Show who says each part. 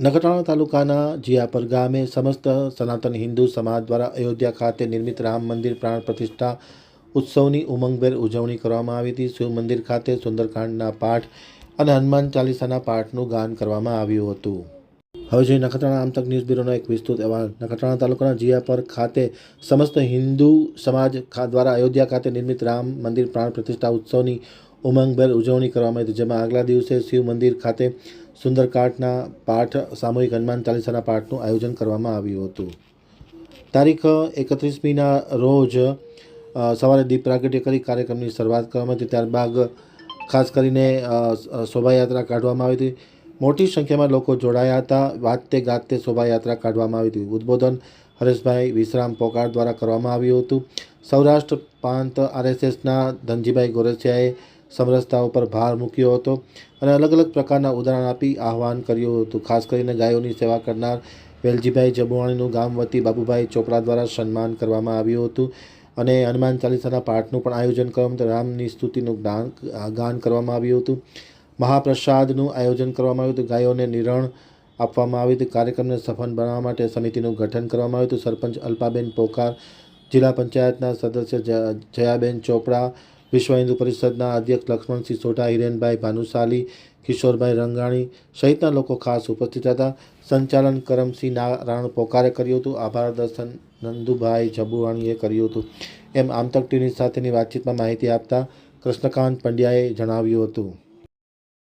Speaker 1: નખત્રાણા તાલુકાના જીયાપર ગામે સમસ્ત સનાતન હિન્દુ સમાજ દ્વારા અયોધ્યા ખાતે નિર્મિત રામ મંદિર પ્રાણ પ્રતિષ્ઠા ઉત્સવની ઉમંગભેર ઉજવણી કરવામાં આવી હતી. શિવ મંદિર ખાતે સુંદરકાંડના પાઠ અને હનુમાન ચાલીસાના પાઠનું ગાન કરવામાં આવ્યું હતું. હવે જોઈએ નખત્રાણા આમતક ન્યૂઝ બ્યુરોનો એક વિસ્તૃત અહેવાલ. નખત્રાણા તાલુકાના જીયાપર ખાતે સમસ્ત હિન્દુ સમાજ દ્વારા અયોધ્યા ખાતે નિર્મિત રામ મંદિર પ્રાણ પ્રતિષ્ઠા ઉત્સવની ઉમંગભેર ઉજવણી કરવામાં આવી હતી. જેમાં આગલા દિવસે શિવ મંદિર ખાતે સુંદરકાંડના પાઠ, સામૂહિક હનુમાન ચાલીસાના પાઠનું આયોજન કરવામાં આવ્યું હતું. તારીખ, એકત્રીસમીના રોજ સવારે દીપ પ્રાગટ્ય કરી કાર્યક્રમની શરૂઆત કરવામાં હતી. ત્યારબાદ ખાસ કરીને શોભાયાત્રા કાઢવામાં આવી હતી. મોટી સંખ્યામાં લોકો જોડાયા હતા. વાજતે ગાતે શોભાયાત્રા કાઢવામાં આવી હતી. ઉદ્બોધન હરેશભાઈ વિશ્રામ પોકાર દ્વારા કરવામાં આવ્યું હતું. સૌરાષ્ટ્ર પ્રાંત આરએસએસના ધનજીભાઈ ગોરસિયાએ સમરસતા ઉપર ભાર મૂક્યો હતો અને અલગ અલગ પ્રકારના ઉદાહરણ આપી આહવાન કર્યું હતું. ખાસ કરીને ગાયોની સેવા કરનાર વેલજીભાઈ જબુવાણીનું ગામ વતી બાબુભાઈ ચોપડા દ્વારા સન્માન કરવામાં આવ્યું હતું અને હનુમાન ચાલીસાના પાઠનું પણ આયોજન કરવામાં હતું. રામની સ્તુતિનું ગાન ગાન કરવામાં આવ્યું હતું. મહાપ્રસાદનું આયોજન કરવામાં આવ્યું હતું. ગાયોને નિરણ આપવામાં આવ્યું હતું. કાર્યક્રમને સફળ બનાવવા માટે સમિતિનું ગઠન કરવામાં આવ્યું હતું. સરપંચ અલ્પાબેન પોકાર, જિલ્લા પંચાયતના સદસ્ય જયાબેન ચોપડા વિશ્વ હિન્દુ પરિષદના અધ્યક્ષ લક્ષ્મણસિંહ સોઢા, હિરેનભાઈ ભાનુશાલી, કિશોરભાઈ રંગાણી સહિતના લોકો ખાસ ઉપસ્થિત હતા. સંચાલન કરમસિંહ નારાયણ પોકારે કર્યું હતું. આભાર દર્શન નંદુભાઈ જબુવાણીએ કર્યું હતું. એમ આમતક ટીવી સાથેની વાતચીતમાં માહિતી આપતા કૃષ્ણકાંત પંડ્યાએ જણાવ્યું હતું.